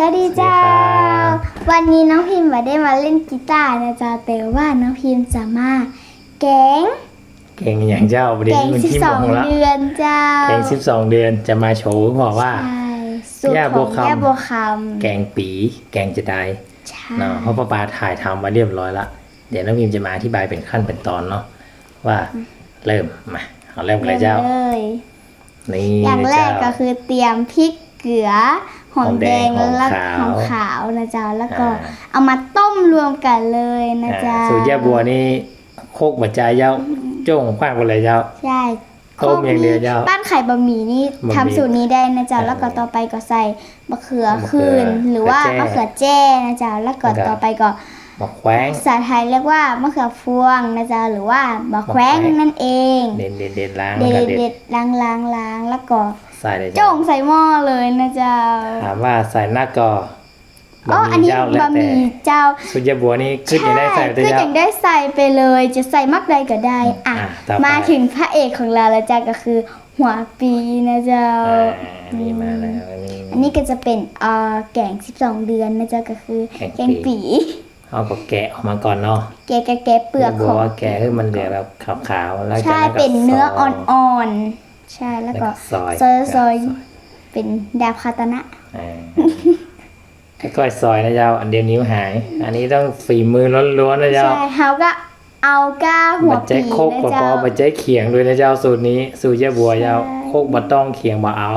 วัสดีเจ้าสวัสดีครับวันนี้น้องพิมพ์มาได้มาเล่นกีตาร์นะเจ้าแต่ว่าน้องพิมพ์จะมาแกงเก่งอย่างเจ้าประเด็นแกงมันสิบที่สมององละเดือนเจ้าแกงสิบสองเดือนจะมาโชว์บอกว่า ใช่สูตรย่าขบัอวงคำ ย่าบัวคแกงปี แกงจะได้ำใช่ เนาะเพราะป้าปาถ่ายทำมาเรียบร้อยละเดี๋ยวน้องพิมจะมาอธิบายเป็นขั้นเป็นตอนเนาะว่าเริ่มมาเอาเริ่มกันเลยเจ้า ริ่มเลยนี่อย่างแรกเจ้ก็คือเตรียมพริกเกลือ หอมแดงหอมแดงแล้วหอมขาวหอมขาวนะเจ้าแล้วก็อ่า เอามาต้มรวมกันเลยนะอ่าเจ้าสูตรย่าบัวนี่โคกบัจจายเจ้าโจ้งคว้างไปเลยเจ้า ใช่ต้มอย่างเดียวเจ้าบ้านไข่บะหมี่นี่บะหมี่ทำสูตรนี้ได้นะเจ้าอ่าแล้วก็ต่อไปก็ใส่มะเขือมะเขืคือนหรือว่ามะมะเขืเขืออแจ้นะเจ้าแล้วก็แล้วก็ต่อไปก็มาแขวง ภาษาไทยเรียกว่ามะเขือพวงนะเจ้าหรือว่ามะแขวงมะแขวง นั่นเอง เด็ดเด็ดเด็ดล้างเด็แล้วดก็เด็เด็ดดล้างล้างล้างแล้วก็ ใส่เลยโจ่เจ้างใส่หม้อเลยนะเจ้าถามว่าใส่หน้าก่ออ๋ออันนี้เจ้าแล้วบะหแต่มี่เจ้าสุญญบัวนี่ขึ้นอย่างได้ใส่ไปก็เจ้าอย่างได้ใส่ไปเลย จะใส่มักใดก็ได้อะอะต่อไป มาถึงพระเอกของเราแล้วจ้าก็คือ หัวปีนะเจ้า อ่านี่มาแล้วนี่อันนี้ก็จะเป็นเอ่อแกง 12 เดือนนะเจ้าก็คือ แกงแกงปีเอาก็แกะออกมาก่อนเนาะแกะแกะแกะเปลือกบัขวอง ว่าแกะให้มันเหลือแบบขาวๆแล้วจากใช่นั้นก็เป็นเนื้อซยอ่อนๆ ใช่แล้วก็ซอยซอยซอยเป็นดาบคาตานะอ่าค่อยๆซอยนะเจ้าอันเดียวนิ้วหาย อันนี้ต้องฝีมือล้วนๆนะเจ้าใช่เขาก็เอาก้าหัวบัดใจปีโคกนะปะปเจ้าอบัดใจเขียงด้วยนะเจ้าสูตรนี้สูตรเจ้าบัวเจ้าใช่โคกบัต้องเขียงบ่เอา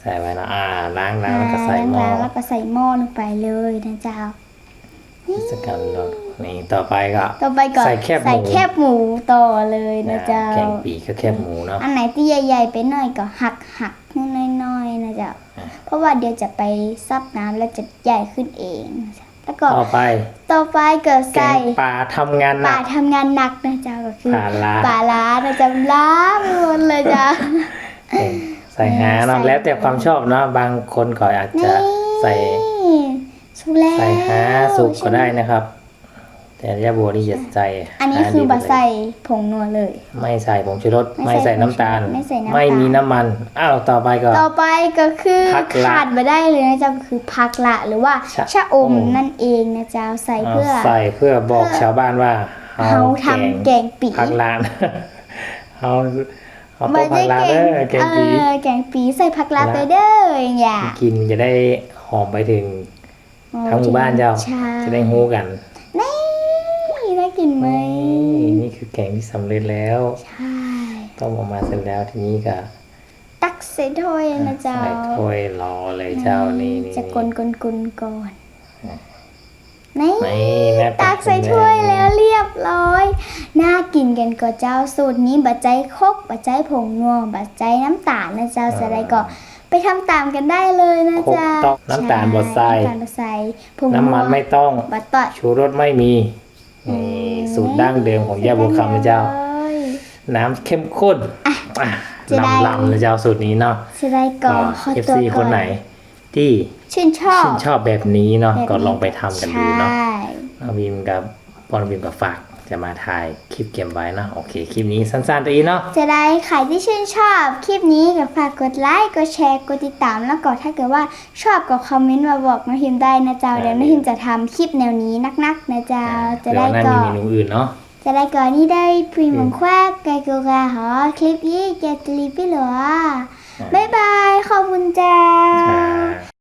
ใส่ไว้นะอ่าล้างล้างแล้วก็ใส่หม้อล้างๆแล้วก็ใส่หม้อลงไปเลยนะเจ้า สกัดลงนี่ต่อไปก็ ต่อไปก็ใส่แคบหมูใส่แคบหมูต่อเลยนะเจ้า แกงปีกก็แคบหมูเนาะ อันไหนที่ใหญ่ ๆ ไปหน่อยก็หักหักๆน้อยๆนะเจ้า อะ เพราะว่าเดี๋ยวจะไปซับน้ำแล้วจะใหญ่ขึ้นเองนะจ๊ะแล้วก็ต่อไป ต่อไปก็แกใส่งปลาทำงานหป่านักทำงานหนักนะเจ้าก็คือปลาร้าป่าล้านะจ๊ะล้าไปหมดเลยจ้ะใส่หาเนาะใส่ แล้วแต่ความชอบเนาะบางคนก็อาจจะใส่นี่ สุกแล้วใส่หาสุกก็ได้นะครับ แต่ย่าบัวนี่จะใส่อันนี้หาคือดิบะเลยใส่ผงนัวเลย ไม่ใส่ผงชูรสไม่ไม่ใส่ใส่น้ำตาลไม่ใส่น้ำตาล ไม่มีน้ำมันอ้าวต่อไปก็ ต่อไปก็คือผักละขาดมาได้เลยนะจ๊ะก็คือผักละหรือว่าชะชะอมอมนั่นเองนะจ๊ะใส่เอาเพื่อใส่เพื่อบอกชาวบ้านว่าเฮาทำแกงปีผักลานเอาเอาต้มผักลานเด้อแกงปีเออแกงปีใส่ผักละไปเด้ออย่างเงี้ยกินจะได้หอมไปถึง ทั้งหมู่บ้านเจ้าใช่จะได้ฮู้กันนี่น่ากินไหมนี่นี่คือแกงที่สำเร็จแล้วใช่ต้มออกมาเสร็จแล้วทีนี้ก็ตักใส่ถ้วยนะเจ้าใส่ถ้วยรอเลยเจ้านี่นี่จะกลนกลกลก่อนอะนี่นี่แม่ตักใส่ถ้วยแล้วเรียบร้อย น่ากินกันก็เจ้าสูตรนี้บัดใจครกบัดใจผงนัวบัดใจน้ำตาลนะเจ้าจะได้ก็ ไปทำตามกันได้เลยนะครกเจ้าต้องน้ำตาลบดใส่น้ำตาลบดใส่ผงน้ำมันวไม่ต้อง บัดต่อย ชูรสไม่มีนี่สูตรดั้งเดิมของย่าบัวคำนะเจ้าน้ำเข้มข้นอะจะได้ลำลำนะเจ้าสูตรนี้เนาะจะได้ก่อนขอเอฟตัวซีก่คอนนไหน ที่ชื่นชอบชื่นชอบแบบนี้เนาะแบบนี้ก็ลองไปทำกันดูเนาะใช่ น้องบีมกับปอนบีมกับฝาก จะมาถ่ายคลิปเก็บไว้เนาะโอเคคลิปนี้สั้นๆตัวอีเนาะจะได้ใครที่ชื่นชอบคลิปนี้ก็ฝากกดไลค์กดแชร์กดติดตามแล้วก็ถ้าเกิดว่าชอบก็คอมเมนต์มาบอกน้องพิมได้นะเจ้าเดี๋ยวน้องพิมจะทำคลิปแนวนี้นักๆนะเจ้าจะเดี๋ยวได้หน้าก่มีอนเมนูอื่นเนาะ จะได้ก่อนนี่ได้พรีมงควกไกโกกาหอคลิปนี้เกตลีพี่หลัวบ๊ายบาย ขอบคุณเจ้า ค่ะ